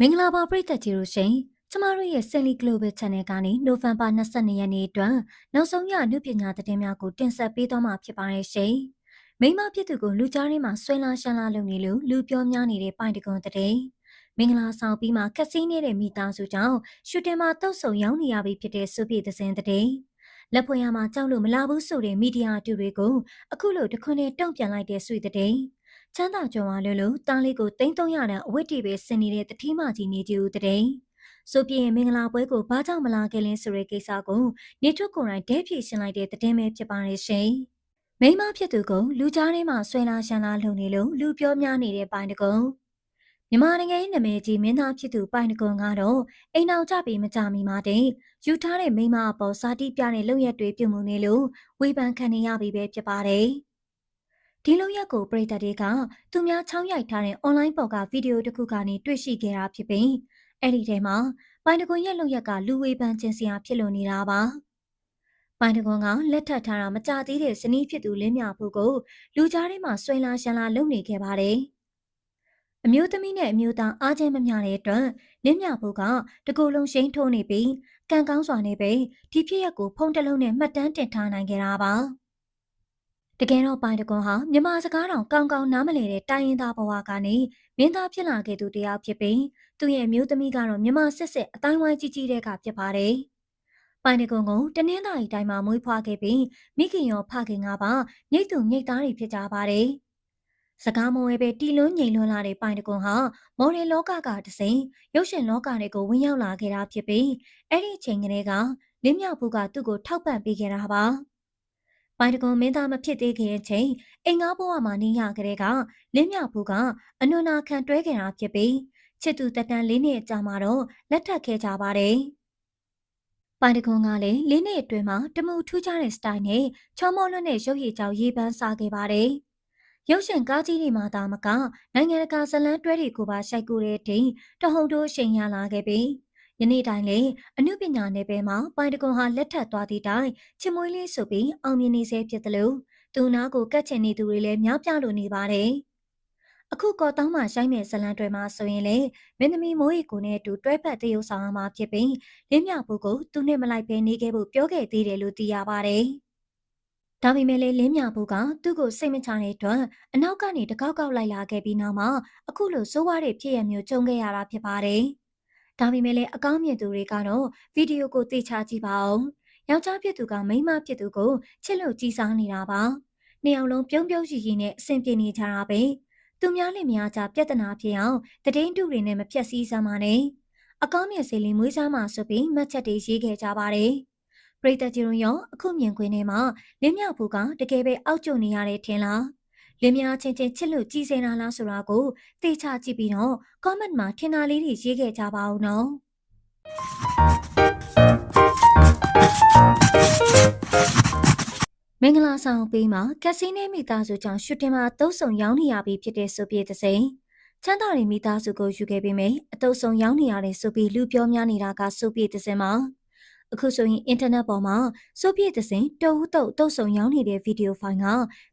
မင်္ဂလာပါပရိသတ်ကြီးတို့ရှင်ကျမတို့ရဲ့ Silly Global Channel ကနေနိုဝင်ဘာ22ရက်နေ့အတွက်နောက်ဆုံးရအမှုပညာသတင်းများကိုတင်ဆက်ပေးသွားမှာဖြစ်ပါတယ်ရှင်။မိမဖြစ်သူကိုလူကြားထဲမှာဆွဲလာရှမ်းလာလုပ်နေလို့လူပြောများနေတဲ့ပိုင်တကွန်တဲ့မင်္ဂလာဆောင်ပြီးမှကက်စီနေတဲ့မိသားစုကြောင့်ရှူတင်မှာတုတ်ဆုံရောက်နေရပြီဖြစ်တဲ့စုပြည့်သစင်တဲ့လက်ဖွင့်ရမှာကြောက်လို့မလာဘူးဆိုတဲ့မီဒီယာတူတွေကိုအခုလိုတခွန်းနဲ့တုံ့ပြန်လိုက်တဲ့ဆွေတဲ့ ချမ်းသာကြုံရလို့လို့တားလေးကိုတိမ့်တုံးရတဲ့အဝတ်တီပဲဆင်နေတဲ့တတိမကြီးနေကြဦးတဲ့ဆိုပြင်းမင်္ဂလာပွဲကိုဘာကြောင့်မလာခဲ့လဲဆိုတဲ့ကိစ္စကိုနေထွက်ကိုယ်တိုင်ဒဲဖြေရှင်းလိုက်တဲ့တဲ့ပဲဖြစ်ပါရဲ့ရှင်မိမဖြစ်သူကလူကြားထဲမှာဆွဲလာရှမ်းလာလုံနေလို့လူပြောများနေတဲ့ပိုင်းတကုံမြန်မာနိုင်ငံရဲ့နာမည်ကြီးမင်းသားဖြစ်သူပိုင်တကွန်ကတော့အိမ်အောင်ကြပြီးမကြမီမှာတည်းယူထားတဲ့မိမအပေါ်စာတိပြတဲ့လုပ်ရက်တွေပြုမှုနေလို့ဝေဖန်ခံနေရပြီပဲဖြစ်ပါတယ်။ ဒီလိုရက်ကိုပရိသတ်တွေကသူများချောင်းရိုက်ထားတဲ့ online ပေါ်ကဗီဒီယိုတစ်ခုကနေတွေ့ရှိခဲ့တာဖြစ်ပြီးအဲ့ဒီထဲမှာပိုင်တကွန်ရဲ့လုပ်ရက်ကလူဝေဖန်ခြင်းစရာဖြစ်လို့နေတာပါပိုင်တကွန်ကလက်ထပ်ထားတာမကြသေးတဲ့ဇနီးဖြစ်သူလင်းမြဖို့ကိုလူကြားထဲမှာဆွဲလာရှန်လာလုပ်နေခဲ့ပါတယ်အမျိုးသမီးနဲ့အမျိုးသားအားချင်းမမျှတဲ့အတွက်လင်းမြဖို့ကတကူလုံးရှိန်ထိုးနေပြီးကံကောင်းစွာနဲ့ပဲဒီဖြစ်ရက်ကိုဖုံးတလုံးနဲ့မှတ်တမ်းတင်ထားနိုင်ခဲ့တာပါ။ တကယ်တော့ပိုင်တကွန်ဟာမြမစကားတောင်ကောင်းကောင်းနားမလည်တဲ့တိုင်းရင်းသားဘဝကနေမင်းသားဖြစ်လာခဲ့သူတယောက်ဖြစ်ပြီးသူ့ရဲ့မျိုးသမီးကတော့မြမစစ်စစ်အတိုင်းဝိုင်းကြီးကြီးတဲ့ကဖြစ်ပါတယ်။ပိုင်တကွန်ကတနင်္သာရီတိုင်းမှာမွေးဖွားခဲ့ပြီးမိခင်ရောဖခင်ကပါမြိတ်သူမြိတ်သားတွေဖြစ်ကြပါတယ်။စကားမဝဲပဲတီလွန်းငိန်လွန်းလာတဲ့ပိုင်တကွန်ဟာမော်ဒယ်လောကကတစိမ့်ရုပ်ရှင်လောကတွေကိုဝင်ရောက်လာခဲ့တာဖြစ်ပြီးအဲ့ဒီအချိန်ကလေးကလင်းမြောက်ဘူးကသူ့ကိုထောက်ပံ့ပေးခဲ့တာပါ။ ပိုင်တကွန်မင်းသားမဖြစ်သေးခင်အချိန်အိမ်ငါဘဝမှာနေရကလေးကလင်းမြဘူးကအနုနာခံတွဲခဲ့တာဖြစ်ပြီးချစ်သူတက်တန်လေးနှစ်ကြာမှတော့လက်ထပ်ခဲ့ကြပါတယ်။ပိုင်တကွန်ကလည်းလေးနှစ်အတွင်းမှာတမှုထူးခြားတဲ့စတိုင်နဲ့ချောမောလွတ်တဲ့ရုပ်ရည်ကြောင်ရေးပန်းစားခဲ့ပါတယ်။ရုပ်ရှင်ကားကြီးတွေမှာသာမကနိုင်ငံတကာဇလန်းတွဲတွေကိုပါရှိုက်ကူတဲ့တင်တဟုတ်တိုးရှင်ရလာခဲ့ပြီး ယနေ့တိုင်လေအနုပညာနယ်ပယ်မှာပိုင်တကွန်ဟာလက်ထပ်သွားသည့်တိုင်ချစ်မွေးလေးဆိုပြီးအောင်မြင်နေစေဖြစ်တယ်လို့သူနာကိုကတ်ချင်နေသူတွေလည်းများပြားလို့နေပါတယ်။အခုကော်တောင်းမှရှိုင်းမဲ့ဇလန်တွေမှာဆိုရင်လေမင်းသမီးမိုးရီကိုနဲ့အတူတွဲဖက်တရုပ်ဆောင်မှာဖြစ်ပြီးလင်းမြဖို့ကိုသူနဲ့မလိုက်ဘဲနေခဲ့ဖို့ပြောခဲ့သေးတယ်လို့သိရပါတယ်။ဒါပေမဲ့လည်းလင်းမြဘူးကသူ့ကိုစိတ်မချတဲ့အတွက်အနောက်ကနေတကောက်ကောက်လိုက်လာခဲ့ပြီးနောက်မှာအခုလိုစိုးဝါးတဲ့ဖြစ်ရမျိုးကြုံခဲ့ရတာဖြစ်ပါတယ်။ ဒါပေမဲ့လည်းအကောင်းမြင်သူတွေကတော့ဗီဒီယိုကိုသိချကြည့်ပါအောင်။ယောက်ျားဖြစ်သူကမိန်းမဖြစ်သူကိုချစ်လို့ကြည်စားနေတာပါ။နှစ်ယောက်လုံးပြုံးပြုံးရှိရှိနဲ့အဆင်ပြေနေကြတာပဲ။သူများလင်များကြပြဿနာဖြစ်အောင်တည်င်းတူတွေနဲ့မဖြတ်စည်းစမ်းပါနဲ့။အကောင်းမြင်စေလီမွေးစားမှဆိုပြီးမှတ်ချက်တွေရေးခဲ့ကြပါတယ်။ပရိသတ်ကြီးတို့ရောအခုမြင်ခွင့်ထဲမှာလင်းမြောက်ဘူးကတကယ်ပဲအောက်ကျနေရတဲ့ထင်လား။ လင်းများချင်းချင်းချစ်လို့ကြည်စင်လာလားဆိုတာကိုသိချကြည့်ပြီးတော့ comment မှာထင်တာလေးတွေရေးခဲ့ကြပါဦးနော်မင်္ဂလာဆောင်ပေးမှာကက်စီနိုမိသားစုကြောင့်ရှူတင်မှာအတုံးဆုံရောင်းနေရပြီဖြစ်တဲ့ဆိုပြေတဲ့စိန်ချမ်းသာရီမိသားစုကိုယူခဲ့ပြီးမယ်အတုံးဆုံရောင်းနေရတဲ့ဆိုပြီးလူပြောများနေတာကဆိုပြေတဲ့စိန်မှာ အခုဆိုရင်အင်တာနက်ပေါ်မှာစိုးပြည့်သစင်တဝူးတုတ်တုတ်ဆုံရောင်းနေတဲ့ဗီဒီယိုဖိုင်က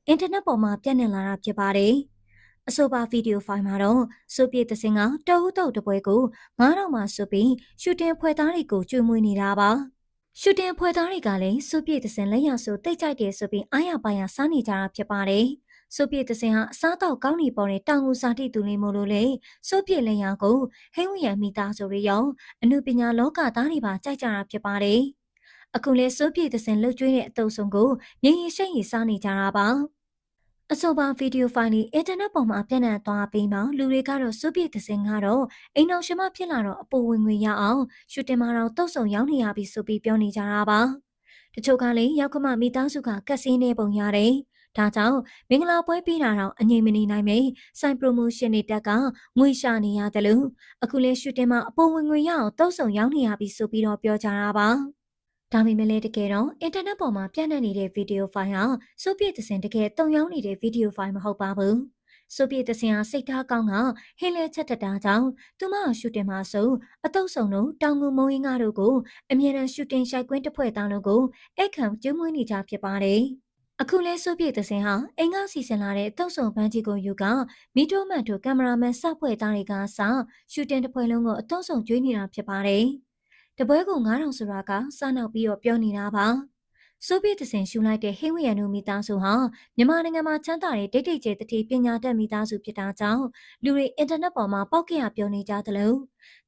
အင်တာနက်ပေါ်မှာပြန့်နှံ့လာတာဖြစ်ပါတယ်။အဆိုပါဗီဒီယိုဖိုင်မှာတော့စိုးပြည့်သစင်ကတဝူးတုတ်တပွဲကို9000မှာဆိုပြီးရှူတင်ဖွဲ့သားတွေကိုကျွေးမွေးနေတာပါ။ရှူတင်ဖွဲ့သားတွေကလည်းစိုးပြည့်သစင်လက်ရဆိုတိတ်ကြိုက်တယ်ဆိုပြီးအားရပါရစားနေကြတာဖြစ်ပါတယ်။ ဆိုပြည့်တစင်ဟာအစားတော့ကောင်းနေပေါ်တဲ့တောင်ကိုစာတိသူလေးမို့လို့လေဆိုပြည့်လင်ရကိုဟင်းဝရမိသားဆိုရရောအမှုပညာလောကသားတွေပါကြိုက်ကြတာဖြစ်ပါတယ်အခုလဲစိုးပြည့်တစင်လှုပ်ကျွေးတဲ့အတုပ်ဆုံးကိုငရင်ရှိတ်ရစားနေကြတာပါအဆိုပါဗီဒီယိုဖိုင်လေးအင်တာနက်ပေါ်မှာပြန့်နှံ့သွားပြီးမှလူတွေကတော့စုပြည့်သစင်ကတော့အိမ်အောင်ရှင်မဖြစ်လာတော့အပေါ်ဝင်ငွေရအောင်ရှူတင်မာတော့တုတ်ဆုံရောက်နေရပြီဆိုပြီးပြောနေကြတာပါတချို့ကလည်းရောက်ခမမိသားစုကကက်စင်းနေပုံရတယ် ဒါကြောင့်မင်္ဂလာပွဲပြီးတာတော့အငြိမ်မနေနိုင်မေစိုင်ပရိုမိုးရှင်းတွေတက်ကငွေရှာနေရတယ်လို့အခုလဲရှူတင်မှာအပေါ်ဝင်ငွေရအောင်တုံးဆုံရောက်နေရပြီဆိုပြီးတော့ပြောကြတာပါဒါပေမဲ့လည်းတကယ်တော့အင်တာနက်ပေါ်မှာပြန့်နှံ့နေတဲ့ဗီဒီယိုဖိုင်ဟာဆိုပြည့်သစင်တကယ်တုံရောက်နေတဲ့ဗီဒီယိုဖိုင်မဟုတ်ပါဘူးဆိုပြည့်တစင်ဟာစိတ်ထားကောင်းကဟင်းလဲချက်တတာကြောင့်သူမရှူတင်မှာဆိုအတုပ်ဆောင်တို့တောင်ငူမုံရင်းကားတို့ကိုအမြဲတမ်းရှူတင်ရှိုက်ကွင်းတစ်ဖွဲ့သားတို့ကိုအိတ်ခံကျွေးမွေးနေကြဖြစ်ပါတယ်။ အခုလဲဆိုပြည့်သစင်ဟာအင်္ဂါစီစဉ်လာတဲ့တောက်ဆုံပန်းကြီးကိုယူကမီတိုမန်တို့ကင်မရာမန်စဖွဲ့သားတွေကစရှူတင်တစ်ပွဲလုံးကိုအတုံးဆုံကျွေးနေတာဖြစ်ပါတယ်။တပွဲကို9000ဆိုတာကစနောက်ပြီးတော့ပြောနေတာပါ။ဆိုဗီယက်သစင်ရှူလိုက်တဲ့ဟိဝီယန်တို့မိသားစုဟာမြန်မာနိုင်ငံမှာချမ်းသာတဲ့ဒိတ်ဒိတ်ကျဲတတိပညာတတ်မိသားစုဖြစ်တာကြောင့်လူတွေအင်တာနက်ပေါ်မှာပေါက်ကြရပြောနေကြသလို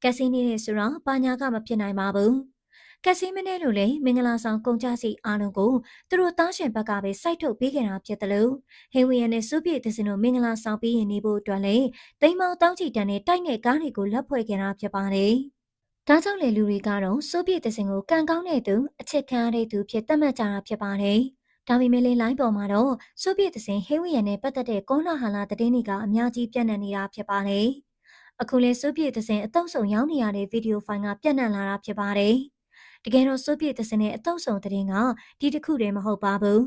ကက်စီနီနဲ့ဆိုတော့ပါညာကမဖြစ်နိုင်ပါဘူး။ ကက်စီမင်းနဲ့လိုလည်းမင်္ဂလာဆောင်ကုန်ကြစီအားလုံးကိုသူတို့တားရှင်ဘက်ကပဲစိုက်ထုတ်ပေးခဲ့တာဖြစ်တယ်လို့ဟေဝီယန်နဲ့စုပြည့်သစင်တို့မင်္ဂလာဆောင်ပြီးရင်နေဖို့အတွက်လည်းတိမ်မောင်တောင်းချီတန်နဲ့တိုက်တဲ့ကားတွေကိုလက်ဖွဲ့ခဲ့တာဖြစ်ပါတယ်။ဒါကြောင့်လေလူတွေကတော့စုပြည့်သစင်ကိုကံကောင်းတဲ့သူအချစ်ခံရတဲ့သူဖြစ်သတ်မှတ်ကြတာဖြစ်ပါတယ်။ဒါပေမဲ့လည်းလိုင်းပေါ်မှာတော့စုပြည့်သစင်ဟေဝီယန်နဲ့ပတ်သက်တဲ့ကောလာဟာလာသတင်းတွေကအများကြီးပြန့်နှံ့နေတာဖြစ်ပါတယ်။အခုလဲစုပြည့်သစင်အတုံးဆုံရောင်းနေရတဲ့ဗီဒီယိုဖိုင်ကပြန့်နှံ့လာတာဖြစ်ပါတယ်။ တကယ်တော့စိုးပြည့်သစင်ရဲ့အတုံးဆောင်တဲ့ရင်ကဒီတစ်ခုတည်းမဟုတ်ပါဘူး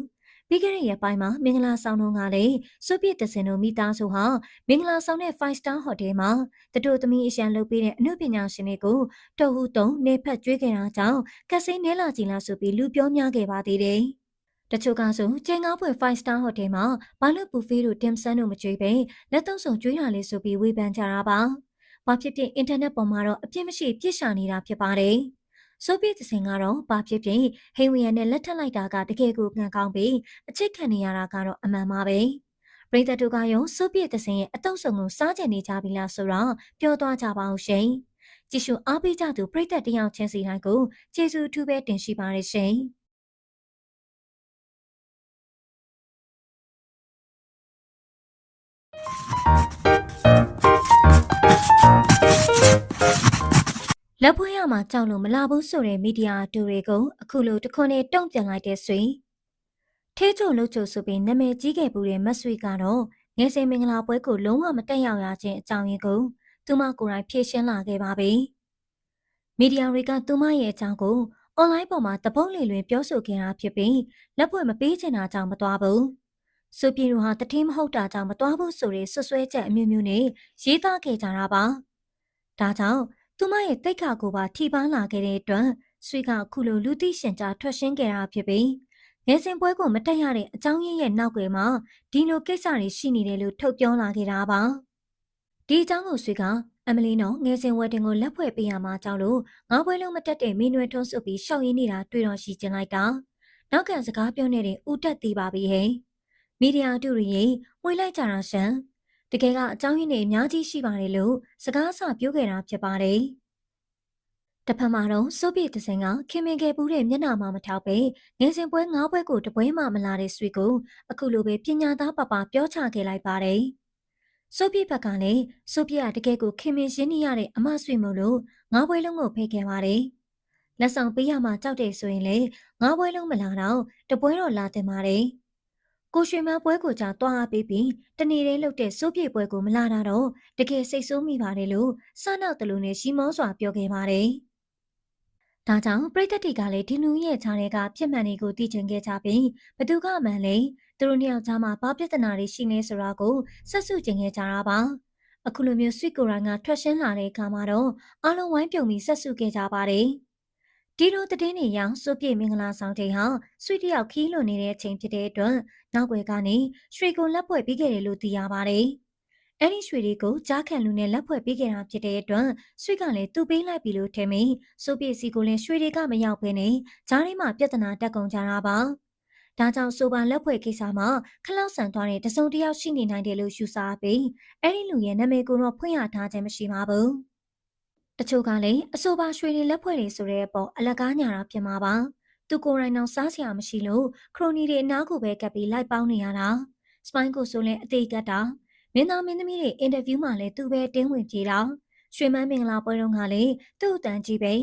ပြီးခဲ့တဲ့ရက်ပိုင်းမှာမင်္ဂလာဆောင်တော့ကလည်းစိုးပြည့်သစင်တို့မိသားစုဟာမင်္ဂလာဆောင်တဲ့5 star hotel မှာတတို့သမီးအရန်လုပ်ပေးတဲ့အမှုပညာရှင်တွေကိုတော်ဟုတုံနေဖက်ကျွေးခဲ့တာကြောင့်ကက်စိနဲလာကြည်လာဆိုပြီးလူပြောများခဲ့ပါသေးတယ်တချို့ကဆိုကျင်းကားဖွယ်5 star hotel မှာဘာလို့ပူဖေးတို့တင်ဆန်းတို့မကြွေးပဲလက်သုံးဆောင်ကျွေးတာလေးဆိုပြီးဝေဖန်ကြတာပါ။ဘာဖြစ်ဖြစ်အင်တာနက်ပေါ်မှာတော့အပြစ်မရှိပြစ်ရှာနေတာဖြစ်ပါတယ်။ ဆိုဗီယက်သင်ကတော့ဘာဖြစ်ဖြစ်ဟိဝီယန်နဲ့လက်ထပ်လိုက်တာကတကယ်ကိုခံကောင်းပြီးအချစ်ခံနေရတာကတော့အမှန်ပါပဲပရိသတ်တို့ကရောဆိုဗီယက်သင်ရဲ့အတုံးဆုံကိုစားကြနေကြပြီလားဆိုတော့ပြောသွားကြပါဦးရှင်ကြည့်ရှုအားပေးကြသူပရိသတ်တယောက်ချင်းစီတိုင်းကိုကျေးဇူးအထူးပဲတင်ရှိပါတယ်ရှင် လက်ဖွဲ့ရမှာကြောက်လို့မလာဘူးဆိုတဲ့မီဒီယာတူတွေကိုအခုလိုတခွန်းနဲ့တုံ့ပြန်လိုက်တဲ့ဆွေထဲချုံလို့ချုံဆိုပြီးနာမည်ကြီးခဲ့ပူတဲ့မဆွေကတော့ငယ်စဉ်မင်္ဂလာပွဲကိုလုံးဝမတက်ရောက်ရခြင်းအကြောင်းရင်းကိုသူမကိုယ်တိုင်ဖြေရှင်းလာခဲ့ပါပြီမီဒီယာတွေကသူမရဲ့အကြောင်းကိုအွန်လိုင်းပေါ်မှာတပုတ်လေလွင်ပြောဆိုခဲ့တာဖြစ်ပြီးလက်ဖွဲ့မပေးချင်တာကြောင့်မသွားဘူးဆိုပြေတို့ဟာတတိမဟုတ်တာကြောင့်မသွားဘူးဆိုတဲ့ဆွဆွဲချက်အမျိုးမျိုးနဲ့ရေးသားခဲ့ကြတာပါဒါကြောင့် သူမရဲ့တိတ်ခါကိုပါထိပန်းလာခဲ့တဲ့အတွက်ဆွေကခုလိုလူသိရှင်ကြားထွက်ရှင်းခဲ့တာဖြစ်ပြီးငယ်စဉ်ပွဲကိုမတက်ရတဲ့အကြောင်းရင်းရဲ့နောက်ွယ်မှာဒီလိုကိစ္စတွေရှိနေတယ်လို့ထုတ်ပြောလာခဲ့တာပါဒီအကြောင်းကိုဆွေကအမလီနော်ငယ်စဉ်ဝက်တင်ကိုလက်ဖွဲ့ပေးရမှာကြောင့်လို့ငါးပွဲလုံးမတက်တဲ့မင်းနွယ်ထုံးစုပ်ပြီးရှောက်ရင်းနေတာတွေ့တော့ရှိကျင်လိုက်တာနောက်ကန်စကားပြောနေတဲ့ဦးတက်သေးပါပြီဟဲ့မီဒီယာတူရီဝေးလိုက်ကြတာရှမ်း တကယ်ကအကြောင်းရင်းတွေအများကြီးရှိပါတယ်လို့စကားအစပြောခဲ့တာဖြစ်ပါတယ်။တစ်ဖက်မှာတော့ဆိုဗီယက်တစင်ကခင်မင်ခဲ့ပူးတဲ့မျက်နှာမှမထောက်ပဲငယ်စဉ်ပွဲ၅ပွဲကိုတပွဲမှမလာတဲ့ဆွေကိုအခုလိုပဲပညာသားပပပြောချခဲ့လိုက်ပါတယ်။ဆိုဗီယက်ဘက်ကလည်းဆိုဗီယက်တကယ်ကိုခင်မင်ရှင်းနေရတဲ့အမဆွေမို့လို့ငါးပွဲလုံးကိုဖိတ်ခဲ့ပါတယ်။လက်ဆောင်ပေးရမှကြောက်တယ်ဆိုရင်လေငါးပွဲလုံးမလာတော့တပွဲတော့လာတင်ပါတယ်။ ကိုရွှေမန်းပွဲကိုကြာသွားအားပေးပြီးတနေ့တည်းလှုပ်တဲ့စိုးပြေပွဲကိုမလာတာတော့တကယ်စိတ်ဆိုးမိပါတယ်လို့စနောက်တလူနဲ့ရှီမောစွာပြောခဲ့ပါတယ်။ဒါကြောင့်ပရိသတ်တွေကလည်းဒီလူရဲ့ခြားတွေကဖြစ်မှန်တွေကိုသိချင်ခဲ့ကြပြီးဘသူကအမှန်လဲသူတို့နှစ်ယောက်ကြားမှာဘာပြဿနာတွေရှိနေဆိုတာကိုဆက်စုကျင်ခဲ့ကြတာပါ။အခုလိုမျိုးဆွီကိုရိုင်းကထွက်ရှင်းလာတဲ့အခါမှာတော့အားလုံးဝိုင်းပြုံပြီးဆက်စုခဲ့ကြပါတယ်။ ဒီလိုတည်င်းနေရောင်စုပြည့်မင်္ဂလာဆောင်ချိန်ဟာဆွေတယောက်ခီးလွန်နေတဲ့အချိန်ဖြစ်တဲ့အတွက်နောက်ွယ်ကနေရွှေကိုလက်ဖွဲ့ပြီးခဲ့တယ်လို့သိရပါတယ်။အဲ့ဒီရွှေတွေကိုကြားခံလူနဲ့လက်ဖွဲ့ပြီးခဲ့တာဖြစ်တဲ့အတွက်ဆွေကလည်းသူ့ပေးလိုက်ပြီလို့ထင်ပြီးစုပြည့်စီကိုလည်းရွှေတွေကမရောက်ဘဲနဲ့ဂျားထဲမှာပြဿနာတက်ကုန်ကြတာပါ။ဒါကြောင့်ဆိုပါလက်ဖွဲ့ကိစ္စမှာခလောက်ဆန်သွားတဲ့တစုံတစ်ယောက်ရှိနေနိုင်တယ်လို့ယူဆပြီးအဲ့ဒီလူရဲ့နာမည်ကိုတော့ဖွင့်ရထားခြင်းမရှိပါဘူး။ တချို့ကလည်းအဆိုပါရွှေတွေလက်ဖွဲ့တွေဆိုတဲ့အပေါ်အလကားညာတာဖြစ်မှာပါသူကိုယ်တိုင်တော့စားစရာမရှိလို့ခရိုနီတွေအနားကိုပဲကပ်ပြီးလိုက်ပေါင်းနေရတာစပိုင်းကိုဆိုလည်းအသေးကတ်တာမင်းသားမင်းသမီးတွေအင်တာဗျူးမှာလည်းသူပဲတင်းဝင်ပြေတာရွှေမန်းမင်္ဂလာပွဲတုန်းကလည်းသူ့အတန်ကြီးပဲ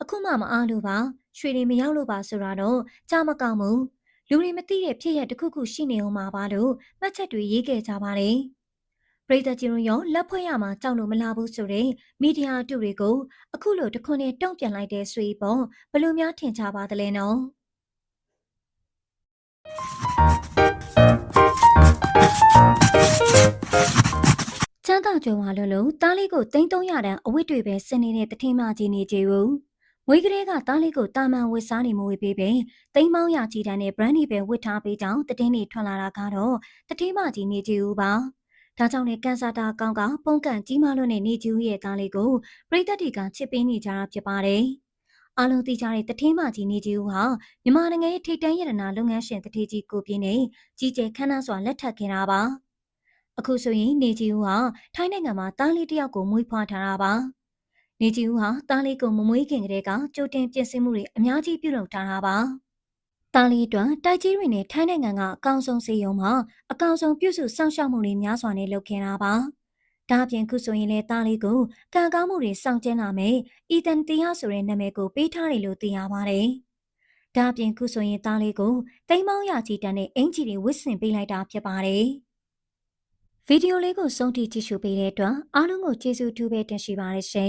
အခုမှမအားလို့ပါရွှေတွေမရောက်လို့ပါဆိုတာတော့ကြားမကောင်းဘူးလူတွေမသိတဲ့ဖြစ်ရတစ်ခုခုရှိနေအောင်ပါပါလို့မှတ်ချက်တွေရေးခဲ့ကြပါတယ် ပရိသတ်ကြီးတို့ရောလက်ဖွဲ့ရမှာကြောက်လို့မလာဘူးဆိုတဲ့မီဒီယာတူတွေကိုအခုလိုတခွန်းနဲ့တုံ့ပြန်လိုက်တဲ့ဆွေပေါ့ဘလို့များထင်ကြပါသလဲနော်ချမ်းသာကြုံလာလို့လို့တားလေးကိုတိန်း300တန်းအဝတ်တွေပဲဆင်နေတဲ့တထင်းမကြီးနေကြဘူးဝေးကလေးကတားလေးကိုတာမန်ဝစ်စားနေမဝေးပေးပင်တိမ်မောင်းရကြီးတန်းနဲ့ brand ပဲဝစ်ထားပေးကြောင်းတည်င်းနေထွက်လာတာကတော့တတိမကြီးနေကြဦးပါ ဒါကြောင့်လေကန်ဆာတာကောင်းကပုံကန်ကြီးမားလို့နဲ့နေကျူးရဲ့သားလေးကိုပြည်သက်တီကချစ်ပေးနေကြတာဖြစ်ပါတယ်။အားလုံးသိကြတဲ့တထင်းမကြီးနေကျူးဟာမြန်မာနိုင်ငံရဲ့ထိပ်တန်းရတနာလုပ်ငန်းရှင်တထေကြီးကိုပြင်းနေကြီးကျယ်ခမ်းနားစွာလက်ထပ်ခဲ့တာပါ။အခုဆိုရင်နေကျူးဟာထိုင်းနိုင်ငံမှာသားလေးတစ်ယောက်ကိုမွေးဖွားထားတာပါ။နေကျူးဟာသားလေးကိုမမွေးခင်ကတည်းကကြိုတင်ပြင်ဆင်မှုတွေအများကြီးပြုလုပ်ထားတာပါ။ တာလီတွန်တိုက်ကြီးတွေနဲ့ထိုင်းနိုင်ငံကအကောင်ဆုံးစီယုံမှာအကောင်ဆုံးပြုစုစောင့်ရှောက်မှုတွေများစွာနဲ့လုပ်ခဲ့တာပါ။ဒါအပြင်ခုဆိုရင်လည်းတာလီကိုကံကောင်းမှုတွေစောင့်ကျင်းလာမယ်။အီတန်တီယာဆိုတဲ့နာမည်ကိုပေးထားတယ်လို့သိရပါတယ်။ဒါအပြင်ခုဆိုရင်တာလီကိုတိမ်မောင်းရကြီးတန်းနဲ့အင်ဂျီတွေဝစ်ဆင်ပေးလိုက်တာဖြစ်ပါတယ်။ဗီဒီယိုလေးကိုဆုံးထိကြည့်ရှုပေးတဲ့အတွက်အားလုံးကိုကျေးဇူးတူပဲတင်ရှိပါရရှ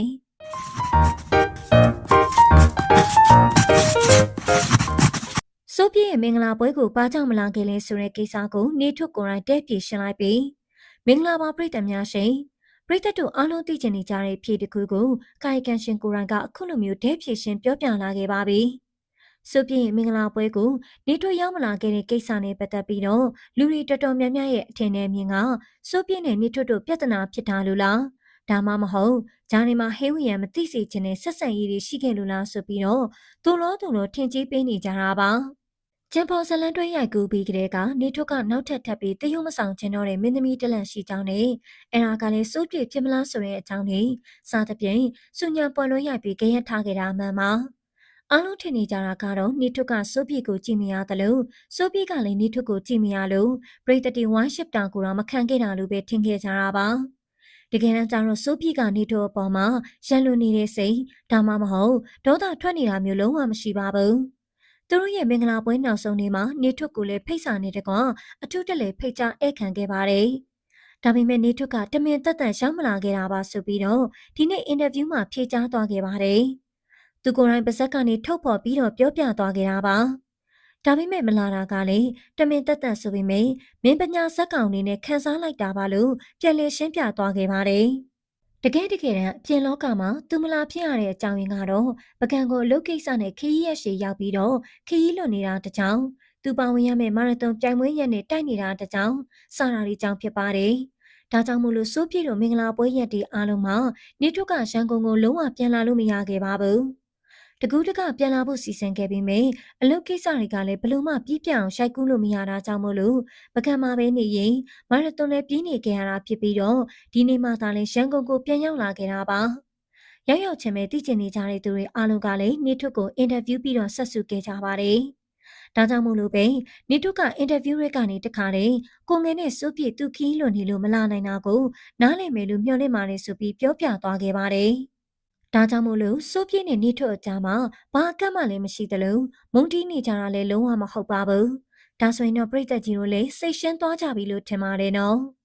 င်။ဆိုပြည့်ရဲ့မင်္ဂလာပွဲကိုပါကြောင့်မလာခဲ့လဲဆိုတဲ့ကိစ္စကိုနေထုတ်ကိုယ်တိုင်တဲ့ပြေရှင်းလိုက်ပြီးမင်္ဂလာပါပြည်သူများရှင်ပြည်သက်တို့အားလုံးသိချင်နေကြတဲ့ဖြေတစ်ခုကိုကာယကံရှင်ကိုယ်တိုင်ကအခုလိုမျိုးတဲ့ဖြေရှင်းပြောပြလာခဲ့ပါပြီဆိုပြည့်မင်္ဂလာပွဲကိုနေထုတ်ရောက်မလာခဲ့တဲ့ကိစ္စနဲ့ပတ်သက်ပြီးတော့လူတွေတော်တော်များများရဲ့အထင်နဲ့မြင်ကဆိုပြည့်နဲ့နေထုတ်တို့ပြဿနာဖြစ်တာလို့လားဒါမှမဟုတ်ဂျာနေမှာဟေးဝီယံမသိစေချင်တဲ့ဆက်ဆံရေးတွေရှိခဲ့လို့လားဆိုပြီးတော့သူလောသူလောထင်ကြီးပေးနေကြတာပါ ကျန်ပေါ်ဇလန်တွဲရိုက်ကူးပြီးကလေးကနေထုတ်ကနောက်ထပ်ထပ်ပြီးတရုတ်မဆောင်ခြင်းတော့တဲ့မင်းသမီးတလန့်ရှိကြောင်းနဲ့အဲဒါကလည်းစိုးပြေဖြစ်မလားဆိုတဲ့အကြောင်းနဲ့စားတဲ့ပြင်စုညံပွန်လွှဲရိုက်ပြီးကြရက်ထားခဲ့တာမှန်ပါအားလုံးထင်နေကြတာကတော့နေထုတ်ကစိုးပြေကိုကြည့်မရတယ်လို့စိုးပြေကလည်းနေထုတ်ကိုကြည့်မရလို့ပရိသတ်တီဝိုင်းရှစ်တာကိုတော့မခံခဲ့တာလို့ပဲထင်ခဲ့ကြတာပါတကယ်တမ်းကျတော့စိုးပြေကနေထုတ်အပေါ်မှာရန်လိုနေတဲ့စိတ်ဒါမှမဟုတ်ဒေါသထွက်နေတာမျိုးလုံးဝမရှိပါဘူး သူတို့ရဲ့မင်္ဂလာပွဲနောက်ဆုံးနေ့မှာနေထွတ်ကိုလည်းဖိတ်စာနေတဲ့ကအထူးတလဲဖိတ်ကြားဧည့်ခံခဲ့ပါတယ်။ဒါပေမဲ့နေထွတ်ကတမင်သက်သက်ရောက်မလာခဲ့တာပါဆိုပြီးတော့ဒီနေ့အင်တာဗျူးမှာဖြေကြားသွားခဲ့ပါတယ်။သူကိုယ်တိုင်ပါဇက်ကနေထုတ်ဖော်ပြီးတော့ပြောပြသွားခဲ့တာပါ။ဒါပေမဲ့မလာတာကလေတမင်တက်တက်ဆိုပေမဲ့မင်းပညာဇက်ကောင်အနေနဲ့ခန်းစားလိုက်တာပါလို့ပြန်လည်ရှင်းပြသွားခဲ့ပါတယ်။ တကယ်တကယ်တမ်းအပြင်လောကမှာသူမလာဖြစ်ရတဲ့အကြောင်းရင်းကတော့ပကံကိုအလုပ်ကိစ္စနဲ့ခရီးရက်ရှည်ရောက်ပြီးတော့ခရီးလွန်နေတာတကြောင်သူပါဝင်ရမယ့်မာရသွန်ပြိုင်ပွဲရက်နဲ့တိုက်နေတာတကြောင်စတာတွေကြောင့်ဖြစ်ပါတယ်။ဒါကြောင့်မို့လို့စိုးပြည့်တို့မင်္ဂလာပွဲရက်ဒီအားလုံးမှာနေထုကရန်ကုန်ကိုလုံးဝပြန်လာလို့မရခဲ့ပါဘူး။ တကူးတကပြန်လာဖို့စီစဉ်ခဲ့ပြီးမြအလုပ်ကိစ္စတွေကလည်းဘလို့မှပြည့်ပြအောင်ရှိုက်ကူးလို့မရတာကြောင့်မို့လို့ပကံမှာပဲနေရင်မာရသွန်လည်းပြင်းနေခဲ့ရတာဖြစ်ပြီးတော့ဒီနေ့မှသာလဲရန်ကုန်ကိုပြန်ရောက်လာခဲ့တာပါရောက်ရောက်ချင်းပဲသိချင်နေကြတဲ့သူတွေအားလုံးကလည်းနေထုတ်ကိုအင်တာဗျူးပြီးတော့ဆက်စုခဲ့ကြပါတယ်ဒါကြောင့်မို့လို့ပဲနေတုကအင်တာဗျူးတွေကနေတခါတည်းကိုငယ်နဲ့စိုးပြည့်သူခီးလွန်နေလို့မလာနိုင်တာကိုနားလည်မယ်လို့မျှော်လင့်ပါတယ်ဆိုပြီးပြောပြသွားခဲ့ပါတယ်။ ဒါကြောင့်မို့လို့စိုးပြင်းနဲ့နေထွက်အကြမှာဘာအကန့်မှလည်းမရှိသလိုမုံတီးနေကြတာလည်းလုံးဝမဟုတ်ပါဘူး။ဒါဆိုရင်တော့ပြိတ္တကြီးတို့လည်းစိတ်ရှင်းသွားကြပြီလို့ထင်ပါတယ်နော်။